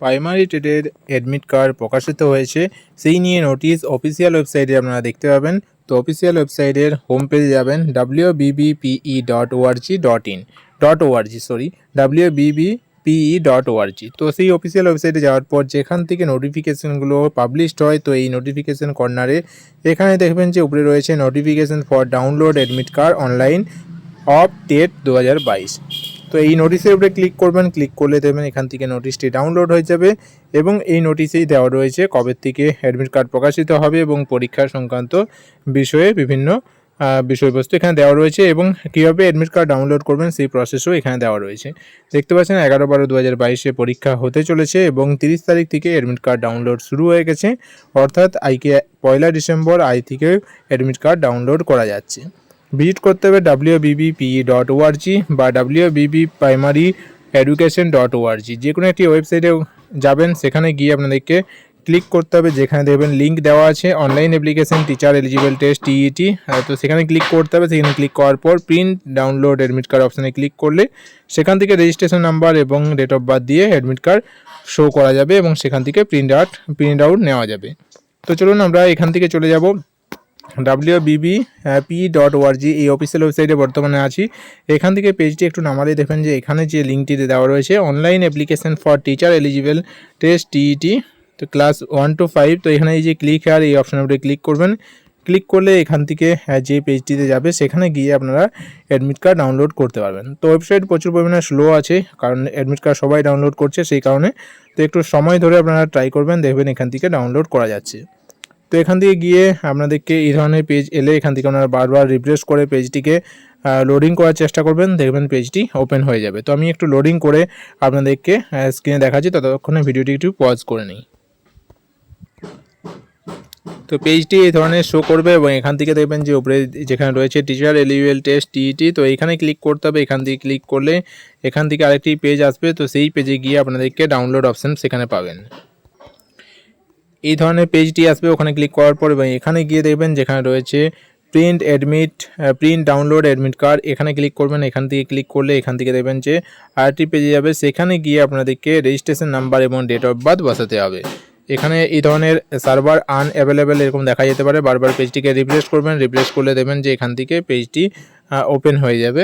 Primary টেটের admit card প্রকাশিত হয়েছে, সেই নিয়ে নোটিশ অফিসিয়াল ওয়েবসাইটে আপনারা দেখতে পাবেন। তো অফিসিয়াল ওয়েবসাইটের হোম পেজে যাবেন W BBPE dot ORG dot in dot ORG sorry W BBPE dot ORG তো সেই অফিসিয়াল ওয়েবসাইটে যাওয়ার পর যেখান থেকে নোটিফিকেশনগুলো পাবলিশড হয়, তো এই নোটিফিকেশন কর্নারে এখানে দেখবেন যে উপরে রয়েছে notification for download admit card online of TET দু হাজার বাইশ। তো এই নোটিশের উপরে ক্লিক করবেন ক্লিক করলে দেবেন এখান থেকে নোটিশটি ডাউনলোড হয়ে যাবে এবং এই নোটিশেই দেওয়া রয়েছে কবে থেকে অ্যাডমিট কার্ড প্রকাশিত হবে এবং পরীক্ষা সংক্রান্ত বিষয়ে বিভিন্ন বিষয়বস্তু এখানে দেওয়া রয়েছে এবং কীভাবে অ্যাডমিট কার্ড ডাউনলোড করবেন সেই প্রসেসও এখানে দেওয়া রয়েছে। দেখতে পাচ্ছেন এগারো বারো দু হাজার বাইশে পরীক্ষা হতে চলেছে এবং তিরিশ তারিখ থেকে অ্যাডমিট কার্ড ডাউনলোড শুরু হয়ে গেছে। অর্থাৎ আইকে পয়লা ডিসেম্বর আই থেকে অ্যাডমিট কার্ড ডাউনলোড করা যাচ্ছে। ভিজিট করতে হবে ডাব্লিউ ডট বা W BB primary education dot ORG যে কোনো একটি ওয়েবসাইটে যাবেন, সেখানে গিয়ে আপনাদেরকে ক্লিক করতে হবে, যেখানে দেখবেন লিঙ্ক দেওয়া আছে। Online application teacher eligible test TET তো সেখানে ক্লিক করতে হবে। সেখানে ক্লিক করার পর প্রিন্ট ডাউনলোড অ্যাডমিট কার্ড অপশানে ক্লিক করলে সেখান থেকে রেজিস্ট্রেশন নাম্বার এবং ডেট অফ বার্থ দিয়ে অ্যাডমিট কার্ড শো করা যাবে এবং সেখান থেকে প্রিন্ট আউট প্রিন্ট আউট নেওয়া যাবে। তো চলুন আমরা এখান থেকে চলে যাব। W BB P dot ORG এই অফিসিয়াল ওয়েবসাইটে বর্তমানে আছি। এখান থেকে পেজটি একটু নামালে দেখবেন যে এখানে যে লিঙ্কটিতে দেওয়া রয়েছে online application for teacher eligible test TET তো ক্লাস ওয়ান টু ফাইভ তো এখানে এই যে ক্লিক আর এই অপশনের উপরে ক্লিক করবেন। ক্লিক করলে এখান থেকে আহ, যে পেজটিতে যাবে সেখানে গিয়ে আপনারা অ্যাডমিট কার্ড ডাউনলোড করতে পারবেন। তো ওয়েবসাইট প্রচুর পরিমাণে স্লো আছে কারণ অ্যাডমিট কার্ড সবাই ডাউনলোড করছে সেই কারণে। তো একটু সময় ধরে আপনারা ট্রাই করবেন দেখবেন এখান থেকে ডাউনলোড করা যাচ্ছে। তো এখান থেকে গিয়ে আপনাদেরকে এই ধরনের পেজ এলে এখান থেকে আপনারা বারবার রিফ্রেশ করে পেজটিকে লোডিং করার চেষ্টা করবেন, দেখবেন পেজটি ওপেন হয়ে যাবে। তো আমি একটু লোডিং করে আপনাদেরকে স্ক্রিনে দেখাচ্ছি, ততক্ষণে ভিডিওটি একটু পজ করে নিই। তো পেজটি এই ধরনের শো করবে এবং এখান থেকে দেখবেন যে উপরে যেখানে রয়েছে টিচার এলিউএল টেস্ট টিইটি তো এখানে ক্লিক করতে হবে। এখান থেকে ক্লিক করলে এখান থেকে আরেকটি পেজ আসবে, তো সেই পেজে গিয়ে আপনাদেরকে ডাউনলোড অপশান সেখানে পাবেন। এই ধরনের পেজটি আসবে ওখানে ক্লিক করার পর এবং এখানে গিয়ে দেখবেন যেখানে রয়েছে print admit print download admit card এখানে ক্লিক করবেন, এখান থেকে ক্লিক করলে এখান থেকে দেখবেন যে আরেকটি পেজে যাবে। সেখানে গিয়ে আপনাদেরকে রেজিস্ট্রেশন নাম্বার এবং ডেট অফ বার্থ বসাতে হবে। এখানে এই ধরনের সার্ভার আনঅ্যাভেলেবেল এরকম দেখা যেতে পারে। বারবার পেজটিকে রিপ্লেস করবেন রিপ্লেস করলে দেবেন যে এখান থেকে পেজটি ওপেন হয়ে যাবে।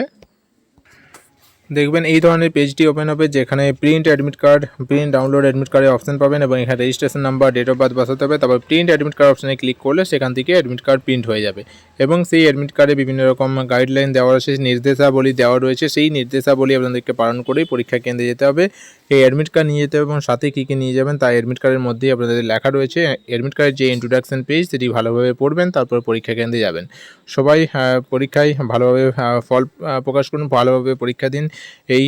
দেখবেন এই ধরনের পেজটি ওপেন হবে যেখানে print admit card print download admit কার্ডের অপশন পাবেন এবং এখানে registration number date of birth বসাতে হবে। তারপর প্রিন্ট অ্যাডমিট কার্ড অপশানে ক্লিক করলে সেখান থেকে অ্যাডমিট কার্ড প্রিন্ট হয়ে যাবে। এবং সেই অ্যাডমিট কার্ডে বিভিন্ন রকম গাইডলাইন দেওয়া রয়েছে, নির্দেশাবলী দেওয়া রয়েছে। সেই নির্দেশাবলী আপনাদেরকে পালন করেই পরীক্ষা কেন্দ্রে যেতে হবে। এই অ্যাডমিট কার্ড নিয়ে যেতে হবে এবং সাথে কী কী নিয়ে যাবেন তা অ্যাডমিট কার্ডের মধ্যেই আপনাদের লেখা রয়েছে। অ্যাডমিট কার্ডের যে ইন্ট্রোডাকশন পেজ সেটি ভালোভাবে পড়বেন, তারপর পরীক্ষা কেন্দ্রে যাবেন। সবাই পরীক্ষায় ভালোভাবে ফল প্রকাশ করুন, ভালোভাবে পরীক্ষা দিন। এই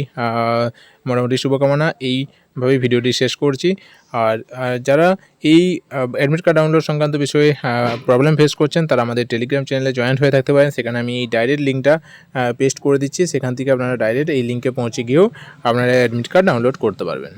মোটামুটি শুভকামনা। এইভাবে ভিডিওটি শেষ করছি। আর যারা এই অ্যাডমিট কার্ড ডাউনলোড সংক্রান্ত বিষয়ে প্রবলেম ফেস করছেন, তারা আমাদের টেলিগ্রাম চ্যানেলে জয়েন্ট হয়ে থাকতে পারেন। সেখানে আমি এই ডাইরেক্ট লিঙ্কটা পেস্ট করে দিচ্ছি। সেখান থেকে আপনারা ডাইরেক্ট এই লিঙ্কে পৌঁছে গিয়েও আপনারা অ্যাডমিট কার্ড ডাউনলোড করতে পারবেন।